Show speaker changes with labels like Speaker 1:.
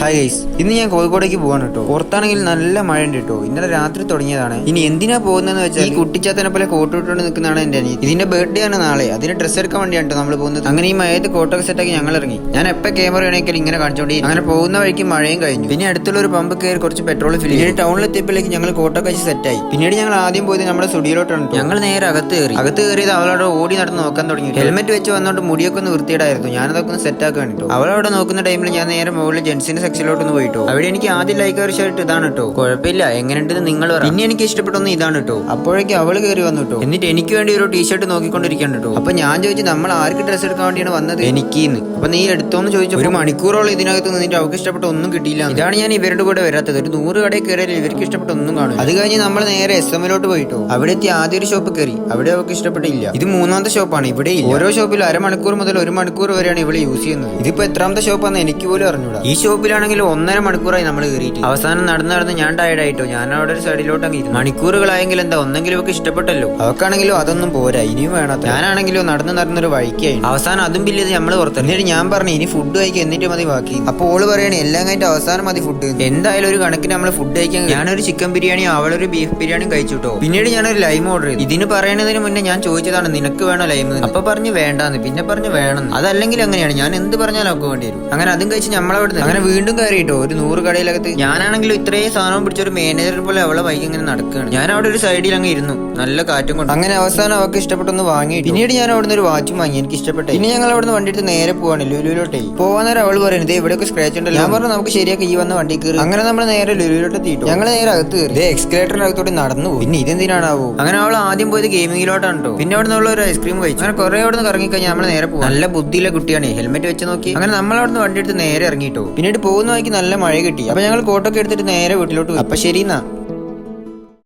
Speaker 1: Hi guys ഇന്ന് ഞാൻ കോഴിക്കോടേക്ക് പോകാൻ കേട്ടോ പുറത്താണെങ്കിൽ നല്ല മഴ ഉണ്ട് കേട്ടോ ഇന്നലെ രാത്രി തുടങ്ങിയതാണ്. ഇനി എന്തിനാ പോകുന്നതെന്ന് വെച്ചാൽ ഈ കുട്ടിച്ചാത്തനെ പോലെ കോട്ട് ഇട്ടുകൊണ്ട് നിൽക്കുന്നതാണ് എന്റെ അനിയൻ ഇതിന്റെ ബർത്ത്ഡേ ആണ് നാളെ. അതിന് ഡ്രസ്സ് എടുക്കാൻ വേണ്ടിയാണ് നമ്മൾ പോകുന്നത്. അങ്ങനെ ഈ മഴയത്ത് കോട്ടൊക്കെ സെറ്റാക്കി ഞങ്ങൾ ഇറങ്ങി. ഞാൻ എപ്പോൾ ക്യാമറ ആണെങ്കിൽ ഇങ്ങനെ കാണിച്ചോണ്ടി അങ്ങനെ പോകുന്ന വഴിക്ക് മഴയും കഴിഞ്ഞു. പിന്നെ അടുത്തുള്ള ഒരു പമ്പ് കയറി കുറച്ച് പെട്രോൾ ഫിൽ ചെയ്തു. ടൗണിൽ എത്തിയപ്പോഴേക്ക് ഞങ്ങൾ കോട്ടൊക്കെ വെച്ച് സെറ്റായി പിന്നീട് ഞങ്ങൾ ആദ്യം പോയത് നമ്മുടെ സ്റ്റുഡിയോയിലോട്ടാണ് ട്ടോ. ഞങ്ങൾ നേരെ അകത്ത് കയറി. അകത്ത് കയറിയത് അവളോട് ഓടി നടന്ന് നോക്കാൻ തുടങ്ങി ഹെൽമെറ്റ് വെച്ച് വന്നോണ്ട് മുടിയൊക്കെ ഒന്ന് വൃത്തിയിടായിരുന്നു ഞാനതൊക്കെ ഒന്ന് സെറ്റ് ആക്കാൻ കേട്ടോ അവളവിടെ നോക്കുന്ന ടൈമിൽ ഞാൻ നേരെ മുകളിൽ ജെൻസിന്റെ സെക്ഷനിലോട്ട് ഒന്ന് പോയിട്ടോ. അവിടെ എനിക്ക് ആദ്യം ലൈക്ക് ഒരു ഷർട്ട് ഇതാണ് കേട്ടോ കുഴപ്പമില്ല എങ്ങനെയുണ്ടെന്ന് നിങ്ങൾ പിന്നെ എനിക്ക് ഇഷ്ടപ്പെട്ടൊന്ന് ഇതാണ് കേട്ടോ അപ്പോഴേക്കും അവൾ കയറി വന്നു കേട്ടോ എന്നിട്ട് എനിക്ക് വേണ്ടി ഒരു ടീഷർട്ട് നോക്കിക്കൊണ്ടിരിക്കണം കേട്ടോ അപ്പൊ ഞാൻ ചോദിച്ചു നമ്മൾ ആർക്ക് ഡ്രസ്സ് എടുക്കാൻ വേണ്ടിയാണ് വന്നത്? എനിക്ക് അപ്പൊ നീ എടുത്തോന്ന് ചോദിച്ചു ഒരു മണിക്കൂറോളം ഇതിനകത്ത് നിന്നിട്ട് അവൾക്ക് ഇഷ്ടപ്പെട്ട ഒന്നും കിട്ടിയില്ല. ഇതാണ് ഞാൻ ഇവരുടെ കൂടെ വരാത്തത്. ഒരു നൂറ് കടയിൽ കയറിയാൽ ഇവർക്ക് ഇഷ്ടപ്പെട്ട ഒന്നും കാണും. അത് കഴിഞ്ഞ് നമ്മൾ നേരെ എസ് എമ്മിലോട്ട് പോയിട്ടോ. അവിടെ എത്തി ആദ്യ ഒരു ഷോപ്പ് കയറി. അവിടെ അവൾക്ക് ഇഷ്ടപ്പെട്ടില്ല. ഇത് മൂന്നാമത്തെ ഷോപ്പാണ് ഇവിടെ. ഓരോ ഷോപ്പിൽ അരമണിക്കൂർ മുതൽ ഒരു മണിക്കൂർ വരെയാണ് ഇവിടെ യൂസ് ചെയ്യുന്നത്. ഇതിപ്പോ എത്രാമത്തെ ഷോപ്പാന്ന് എനിക്ക് പോലും അറിഞ്ഞൂടാ. ഈ ഷോപ്പിലാണെങ്കിൽ ഒന്നര മണിക്കൂറായി നമ്മൾ കയറിയിട്ട്. അവസാനം നടന്ന് നടന്ന് ഞാൻ ടയർഡ് ആയിട്ടോ. ഞാൻ അവിടെ ഒരു സൈഡിലോട്ട് അങ്ങ് മണിക്കൂറുകളായെങ്കിൽ എന്താ ഒന്നെങ്കിലും ഒക്കെ ഇഷ്ടപ്പെട്ടല്ലോ. അവക്കാണെങ്കിലും അതൊന്നും പോരാ ഇനിയും വേണം ഞാനാണെങ്കിലോ നടന്ന് നടന്നൊരു വഴിക്കായി അവസാനം അതും ബില്ല് നമ്മൾ പുറത്ത് എന്നിട്ട് ഞാൻ പറഞ്ഞു ഇനി ഫുഡ് കഴിക്കും എന്നിട്ട് മതി ബാക്കി. അപ്പോൾ ഓൾ പറയണേ എല്ലാം കഴിഞ്ഞിട്ട് അവസാനം മതി ഫുഡ് എന്തായാലും ഒരു കണക്കിന് നമ്മൾ ഫുഡ് കഴിക്കാൻ ഞാനൊരു ചിക്കൻ ബിരിയാണി അവളൊരു ബീഫ് ബിരിയാണി കഴിച്ചുട്ടോ പിന്നീട് ഞാനൊരു ലൈം ഓർഡർ ചെയ്തു. ഇതിന് പറയുന്നതിന് മുന്നേ ഞാൻ ചോദിച്ചതാണ് നിനക്ക് വേണോ ലൈം അപ്പൊ പറഞ്ഞു വേണ്ടാന്ന്. പിന്നെ പറഞ്ഞു വേണം. അതല്ലെങ്കിൽ അങ്ങനെയാണ്. ഞാൻ എന്ത് പറഞ്ഞാലും ഒക്കെ വേണ്ടി വരും. അങ്ങനെ അതും കഴിച്ച് നമ്മളവിടെ അങ്ങനെ വീണ്ടും കയറിയിട്ടോ? ഒരു നൂറ് കടയിലകത്ത് ഞാനാണെങ്കിലും ഇത്രയും സാധനം പിടിച്ച ഒരു മാനേജർ പോലെ അവളെ വൈകി ഇങ്ങനെ നടക്കുകയാണ്. ഞാൻ അവിടെ ഒരു സൈഡിൽ അങ്ങ് ഇരുന്നു. നല്ല കാറ്റും കൊണ്ട്. അങ്ങനെ അവസാനം അവൾക്ക് ഇഷ്ടപ്പെട്ടൊന്ന് വാങ്ങി പിന്നീട് ഞാൻ അവിടുന്ന് ഒരു വാച്ചും വാങ്ങി. എനിക്ക് ഇഷ്ടപ്പെട്ടു. ഇനി ഞങ്ങൾ അവിടുന്ന് വണ്ടി എടുത്ത് നേരെ പോവാണ്. ലുലുവിലോട്ടേ. പോവാൻ നേരം അവൾ പറയുന്നത് "ദേ ഇവിടെയൊക്കെ സ്ക്രാച്ച് ഉണ്ടല്ലോ. ഞാൻ പറഞ്ഞു നമുക്ക് ശരിയാക്കി ഈ വന്ന വണ്ടി കയറി. അങ്ങനെ നമ്മൾ നേരെ ലുലുവിലോട്ട് എത്തിയിട്ടു? ഞങ്ങൾ നേരെ അകത്ത് കയറി. എക്സ്കലേറ്ററിന്റെ അകത്തോട്ട് നടന്നു പോകും പിന്നെ ഇതെന്തിനാണാവോ? അങ്ങനെ അവൾ ആദ്യം പോയത് ഗെയിമിങ്ങിലോട്ടാണ് കേട്ടോ പിന്നെ അവിടെ നിന്നുള്ള ഒരു ഐസ്ക്രീം കഴിച്ചു. അങ്ങനെ കുറെ അവിടെ നിന്ന് ഇറങ്ങിക്കഴിഞ്ഞാൽ നമ്മൾ നേരെ പോകും നല്ല ബുദ്ധിയിലെ കുട്ടിയാണ്. ഹെൽമെറ്റ് വെച്ച് നോക്കി. അങ്ങനെ നമ്മൾ അവിടെ നിന്ന് വണ്ടി എടുത്ത് നേരെ ഇറങ്ങിയിട്ടോ പിന്നീട് പോകുന്ന വഴിക്ക് നല്ല മഴ കിട്ടി അപ്പൊ ഞങ്ങൾ കോട്ടൊക്കെ എടുത്തിട്ട് നേരെ വീട്ടിലോട്ട്. അപ്പൊ ശരി എന്നാ